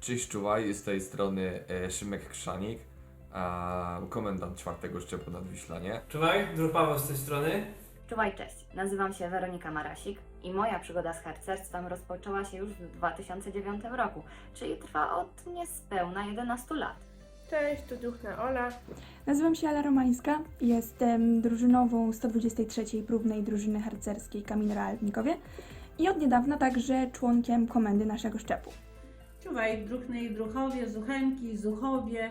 Cześć czuwaj, z tej strony e, Szymek Krzanik, a komendant czwartego szczepu nadwiślanie. Czuwaj, druh Paweł z tej strony. Czuwaj, cześć. Nazywam się Weronika Marasik i moja przygoda z harcerstwem rozpoczęła się już w 2009 roku, czyli trwa od niespełna 11 lat. Cześć, tu Duchna Ola. Nazywam się Ala Romańska, jestem drużynową 123 próbnej drużyny harcerskiej Kamień Real w Nikowie i od niedawna także członkiem komendy naszego szczepu. Czuwaj, Druchnej, Druchowie, Zuchenki, Zuchowie,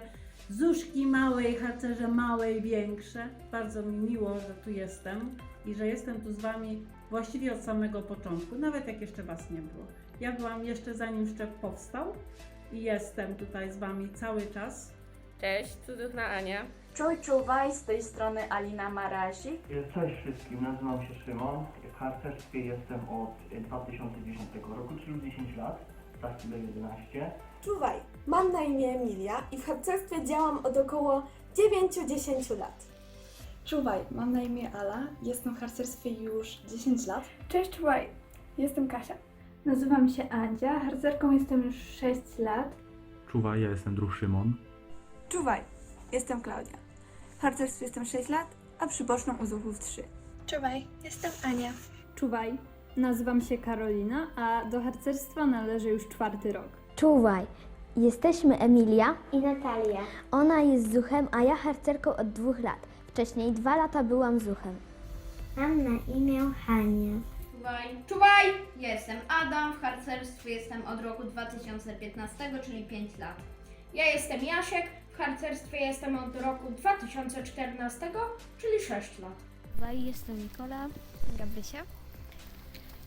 Zuszki małej, harcerze małej, większe. Bardzo mi miło, że tu jestem i że jestem tu z Wami właściwie od samego początku, nawet jak jeszcze Was nie było. Ja byłam jeszcze zanim szczep powstał i jestem tutaj z Wami cały czas. Cześć, tu Duchna Ania. Czuj, czuwaj, z tej strony Alina Marasik. Cześć wszystkim, nazywam się Szymon. W harcerstwie jestem od 2010 roku, czyli 10 lat, stawki do 11. Czuwaj, mam na imię Emilia i w harcerstwie działam od około 9-10 lat. Czuwaj, mam na imię Ala, jestem w harcerstwie już 10 lat. Cześć, czuwaj! Jestem Kasia. Nazywam się Andzia, harcerką jestem już 6 lat. Czuwaj, ja jestem druh Szymon. Czuwaj! Jestem Klaudia. W harcerstwie jestem 6 lat, a przyboczną u zuchów 3. Czuwaj, jestem Ania. Czuwaj, nazywam się Karolina, a do harcerstwa należy już czwarty rok. Czuwaj, jesteśmy Emilia. I Natalia. Ona jest zuchem, a ja harcerką od dwóch lat. Wcześniej dwa lata byłam zuchem. Mam na imię Hania. Czuwaj, czuwaj! Jestem Adam, w harcerstwie jestem od roku 2015, czyli 5 lat. Ja jestem Jasiek, w harcerstwie jestem od roku 2014, czyli 6 lat. Czuwaj, jestem Nikola. Gabrysia.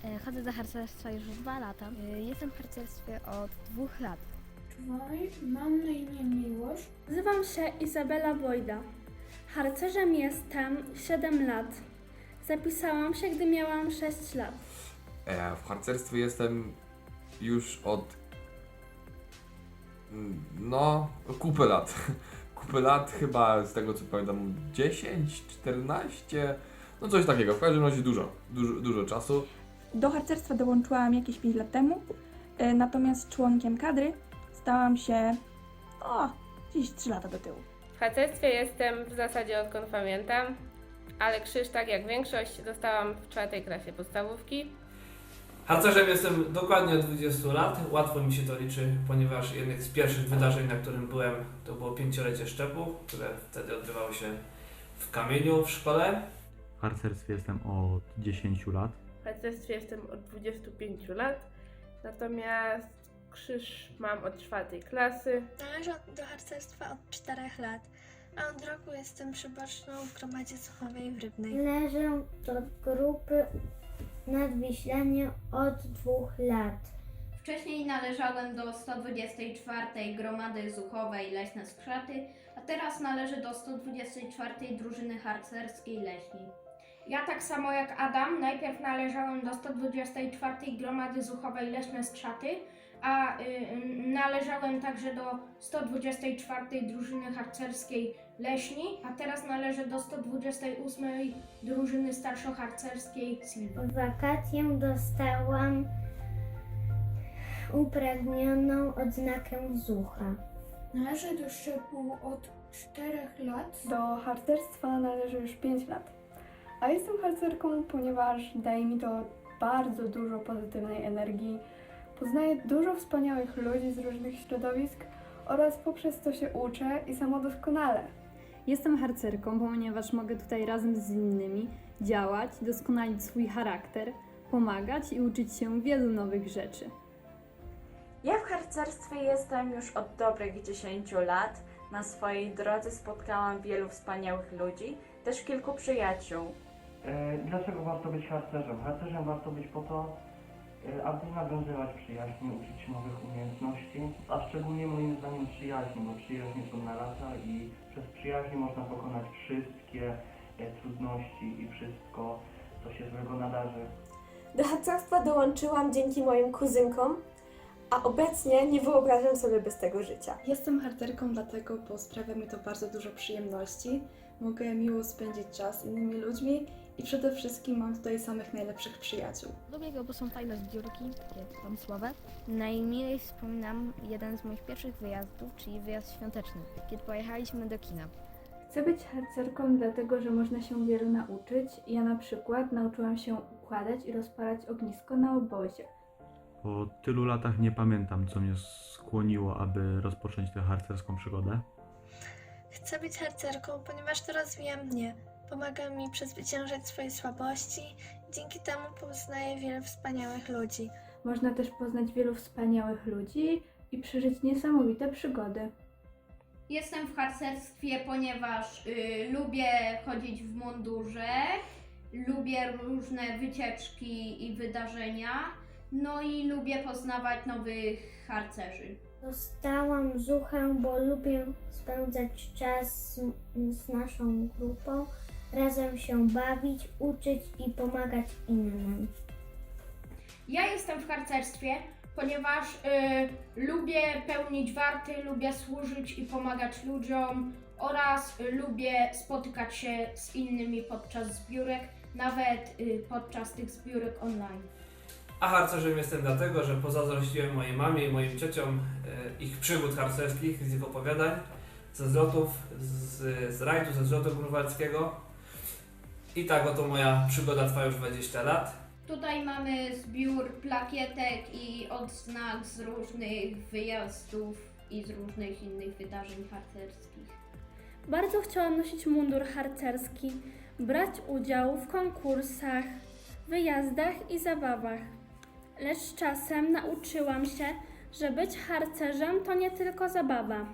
E, Chodzę do harcerstwa już dwa lata. E, Jestem w harcerstwie od dwóch lat. Czuwaj, mam na imię Miłość. Nazywam się Izabela Wojda. Harcerzem jestem 7 lat. Zapisałam się, gdy miałam 6 lat. E, w harcerstwie jestem już od mm, no, kupę lat. Kupę lat, chyba z tego co pamiętam 10, 14, no coś takiego. W każdym razie dużo, dużo, dużo czasu. Do harcerstwa dołączyłam jakieś 5 lat temu, e, natomiast członkiem kadry stałam się o, gdzieś 3 lata do tyłu. W harcerstwie jestem w zasadzie odkąd pamiętam, ale krzyż, tak jak większość, dostałam w czwartej klasie podstawówki. Harcerzem jestem dokładnie od 20 lat. Łatwo mi się to liczy, ponieważ jednym z pierwszych wydarzeń, na którym byłem, to było pięciolecie szczepu, które wtedy odbywało się w kamieniu w szkole. W harcerstwie jestem od 10 lat. W harcerstwie jestem od 25 lat, natomiast krzyż mam od czwartej klasy. Należę do harcerstwa od 4 lat, a od roku jestem przyboczną w gromadzie Suchowej w Rybnej. Należę do grupy nadwiślania od dwóch lat. Wcześniej należałem do 124 Gromady Zuchowej Leśne Skrzaty, a teraz należę do 124 Drużyny Harcerskiej Leśni. Ja tak samo jak Adam, najpierw należałem do 124 Gromady Zuchowej Leśne Skrzaty, a y, należałem także do 124 Drużyny Harcerskiej Leśni, a teraz należę do 128 Drużyny Starszoharcerskiej Silva. W wakacje dostałam upragnioną odznakę zucha. Należę do szczepu od 4 lat. Do harcerstwa należy już 5 lat. A jestem harcerką, ponieważ daje mi to bardzo dużo pozytywnej energii. Poznaję dużo wspaniałych ludzi z różnych środowisk oraz poprzez to się uczę i samodoskonale. Jestem harcerką, ponieważ mogę tutaj razem z innymi działać, doskonalić swój charakter, pomagać i uczyć się wielu nowych rzeczy. Ja w harcerstwie jestem już od dobrych 10 lat. Na swojej drodze spotkałam wielu wspaniałych ludzi, też kilku przyjaciół. E, dlaczego warto być harcerzem? Harcerzem warto być po to, e, aby nawiązywać przyjaźnie, uczyć się nowych umiejętności, a szczególnie moim zdaniem przyjaźni, bo przyjaźnie są na lata i przez przyjaźnie można pokonać wszystkie e, trudności i wszystko, co się złego nadarzy. Do harcerstwa dołączyłam dzięki moim kuzynkom, a obecnie nie wyobrażam sobie bez tego życia. Jestem harcerką dlatego, bo sprawia mi to bardzo dużo przyjemności. Mogę miło spędzić czas z innymi ludźmi i przede wszystkim mam tutaj samych najlepszych przyjaciół. Lubię go, bo są fajne zbiórki, takie pomysłowe. Najmilej wspominam jeden z moich pierwszych wyjazdów, czyli wyjazd świąteczny, kiedy pojechaliśmy do kina. Chcę być harcerką dlatego, że można się wielu nauczyć. Ja na przykład nauczyłam się układać i rozpalać ognisko na obozie. Po tylu latach nie pamiętam, co mnie skłoniło, aby rozpocząć tę harcerską przygodę. Chcę być harcerką, ponieważ to rozwija mnie. Pomaga mi przezwyciężać swoje słabości. Dzięki temu poznaję wiele wspaniałych ludzi. Można też poznać wielu wspaniałych ludzi i przeżyć niesamowite przygody. Jestem w harcerstwie, ponieważ y, lubię chodzić w mundurze, lubię różne wycieczki i wydarzenia, no i lubię poznawać nowych harcerzy. Dostałam zuchę, bo lubię spędzać czas z, z naszą grupą, razem się bawić, uczyć i pomagać innym. Ja jestem w harcerstwie, ponieważ y, lubię pełnić warty, lubię służyć i pomagać ludziom oraz y, lubię spotykać się z innymi podczas zbiórek, nawet y, podczas tych zbiórek online. A harcerzem jestem dlatego, że pozazdrościłem mojej mamie i moim ciociom e, ich przygód harcerskich, z ich opowiadań, ze zlotów, z, z rajdu, ze zlotu grunwaldzkiego. I tak oto moja przygoda trwa już 20 lat. Tutaj mamy zbiór plakietek i odznak z różnych wyjazdów i z różnych innych wydarzeń harcerskich. Bardzo chciałam nosić mundur harcerski, brać udział w konkursach, wyjazdach i zabawach. Lecz czasem nauczyłam się, że być harcerzem to nie tylko zabawa.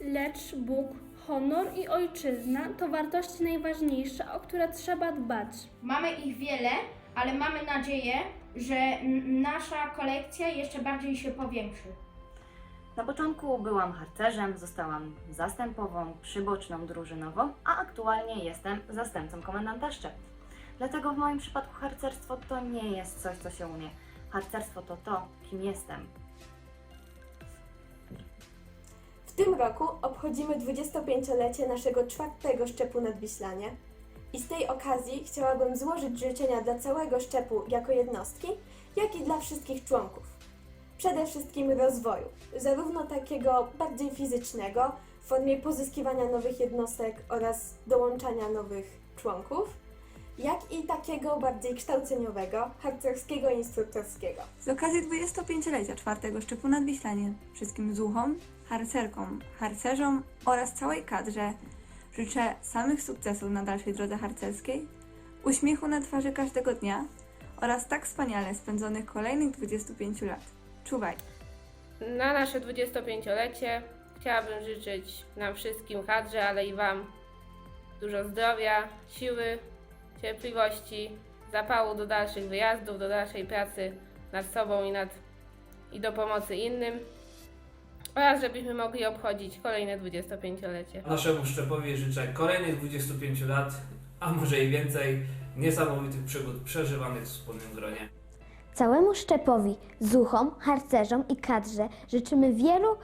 Lecz Bóg, honor i ojczyzna to wartości najważniejsze, o które trzeba dbać. Mamy ich wiele, ale mamy nadzieję, że n- nasza kolekcja jeszcze bardziej się powiększy. Na początku byłam harcerzem, zostałam zastępową, przyboczną drużynową, a aktualnie jestem zastępcą komendanta szczep. Dlatego w moim przypadku harcerstwo to nie jest coś, co się umie. Harcerstwo to to, kim jestem. W tym roku obchodzimy 25-lecie naszego czwartego szczepu nadwiślanie i z tej okazji chciałabym złożyć życzenia dla całego szczepu jako jednostki, jak i dla wszystkich członków. Przede wszystkim rozwoju, zarówno takiego bardziej fizycznego, w formie pozyskiwania nowych jednostek oraz dołączania nowych członków, jak i takiego bardziej kształceniowego, harcerskiego i instruktorskiego. Z okazji 25-lecia czwartego szczepu nadwiślanie wszystkim zuchom, harcerkom, harcerzom oraz całej kadrze życzę samych sukcesów na dalszej drodze harcerskiej, uśmiechu na twarzy każdego dnia oraz tak wspaniale spędzonych kolejnych 25 lat. Czuwaj! Na nasze 25-lecie chciałabym życzyć nam wszystkim kadrze, ale i Wam dużo zdrowia, siły, cierpliwości, zapału do dalszych wyjazdów, do dalszej pracy nad sobą i, nad, i do pomocy innym oraz żebyśmy mogli obchodzić kolejne 25-lecie. Naszemu szczepowi życzę kolejnych 25 lat, a może i więcej niesamowitych przygód przeżywanych w wspólnym gronie. Całemu szczepowi, zuchom, harcerzom i kadrze życzymy wielu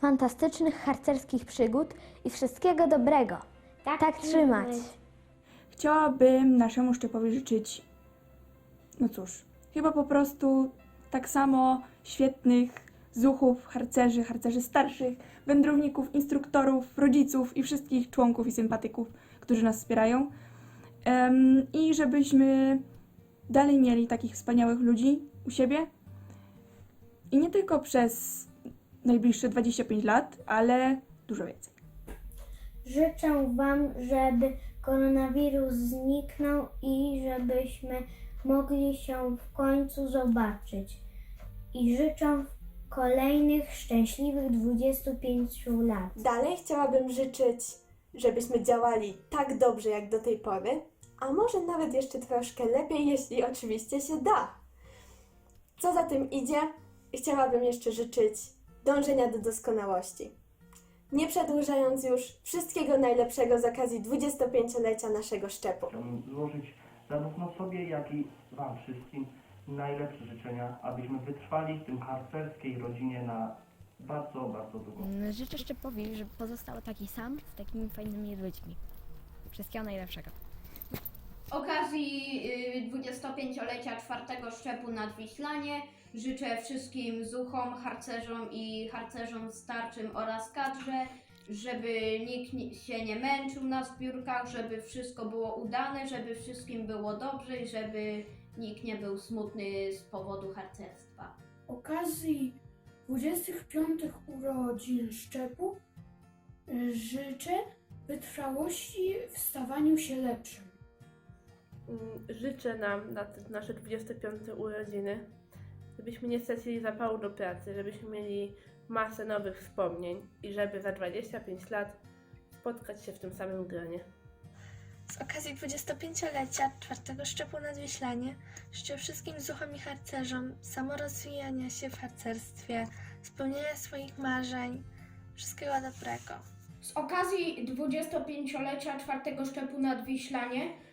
fantastycznych harcerskich przygód i wszystkiego dobrego. Tak, trzymać. Chciałabym naszemu szczepowi życzyć, no cóż, chyba po prostu tak samo świetnych zuchów, harcerzy, harcerzy starszych, wędrowników, instruktorów, rodziców i wszystkich członków i sympatyków, którzy nas wspierają. Em, I żebyśmy dalej mieli takich wspaniałych ludzi u siebie. I nie tylko przez najbliższe 25 lat, ale dużo więcej. Życzę Wam, żeby koronawirus zniknął i żebyśmy mogli się w końcu zobaczyć. I życzę kolejnych szczęśliwych 25 lat. Dalej chciałabym życzyć, żebyśmy działali tak dobrze jak do tej pory, a może nawet jeszcze troszkę lepiej, jeśli oczywiście się da. Co za tym idzie, chciałabym jeszcze życzyć dążenia do doskonałości. Nie przedłużając już, wszystkiego najlepszego z okazji 25-lecia naszego szczepu. Chciałbym złożyć zarówno sobie, jak i Wam wszystkim najlepsze życzenia, abyśmy wytrwali w tym harcerskiej rodzinie na bardzo, bardzo długo. Mm, Życzę Szczepowi, żeby pozostał taki sam, z takimi fajnymi ludźmi. Wszystkiego najlepszego. Okazji y, 25-lecia czwartego szczepu Nadwiślanie życzę wszystkim zuchom, harcerzom i harcerzom starczym oraz kadrze, żeby nikt ni- się nie męczył na zbiórkach, żeby wszystko było udane, żeby wszystkim było dobrze i żeby nikt nie był smutny z powodu harcerstwa. okazji 25 urodzin szczepu y, życzę wytrwałości w stawaniu się lepszym. Mm, Życzę nam na te nasze 25 urodziny, żebyśmy nie stracili zapału do pracy, żebyśmy mieli masę nowych wspomnień i żeby za 25 lat spotkać się w tym samym gronie. Z okazji 25-lecia czwartego szczepu Nadwiślanie życzę wszystkim zuchom i harcerzom samorozwijania się w harcerstwie, spełnienia swoich marzeń, wszystkiego dobrego. Z okazji 25-lecia czwartego szczepu Nadwiślanie yy,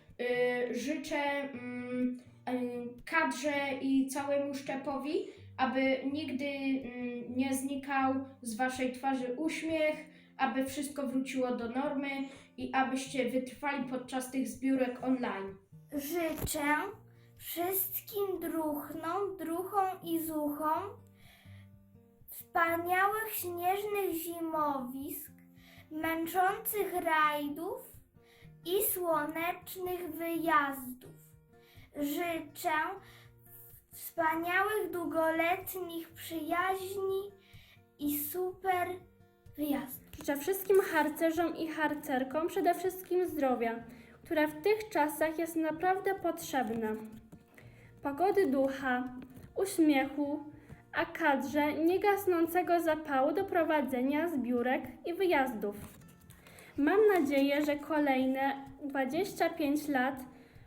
życzę mm, yy, kadrze i całemu szczepowi, aby nigdy mm, nie znikał z waszej twarzy uśmiech, aby wszystko wróciło do normy i abyście wytrwali podczas tych zbiórek online. Życzę wszystkim druchnom, druchom i zuchom wspaniałych śnieżnych zimowisk, męczących rajdów i słonecznych wyjazdów. Życzę wspaniałych długoletnich przyjaźni i super wyjazdów. Życzę wszystkim harcerzom i harcerkom przede wszystkim zdrowia, które w tych czasach jest naprawdę potrzebne. Pogody ducha, uśmiechu, a kadrze niegasnącego zapału do prowadzenia zbiórek i wyjazdów. Mam nadzieję, że kolejne 25 lat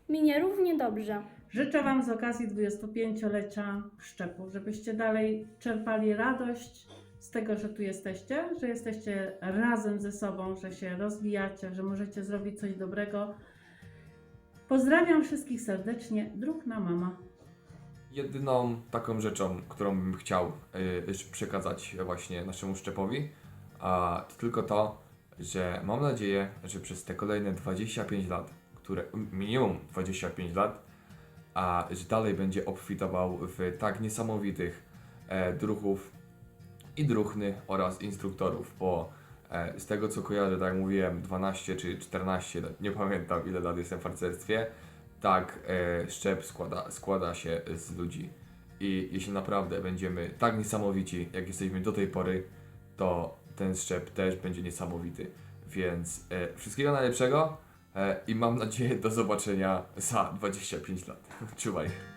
minie równie dobrze. Życzę Wam z okazji 25-lecia szczepu, żebyście dalej czerpali radość z tego, że tu jesteście, że jesteście razem ze sobą, że się rozwijacie, że możecie zrobić coś dobrego. Pozdrawiam wszystkich serdecznie. Druhna mama. Jedyną taką rzeczą, którą bym chciał y, przekazać właśnie naszemu szczepowi, a to tylko to, że mam nadzieję, że przez te kolejne 25 lat, które minimum 25 lat, a że dalej będzie obfitował w tak niesamowitych e, druhów i druhny oraz instruktorów, bo e, z tego co kojarzę, tak jak mówiłem, 12 czy 14, lat, nie pamiętam ile lat jestem w harcerstwie, tak e, szczep składa, składa się z ludzi. I jeśli naprawdę będziemy tak niesamowici, jak jesteśmy do tej pory, to ten szczep też będzie niesamowity. Więc e, wszystkiego najlepszego e, i mam nadzieję do zobaczenia za 25 lat. Czuwaj.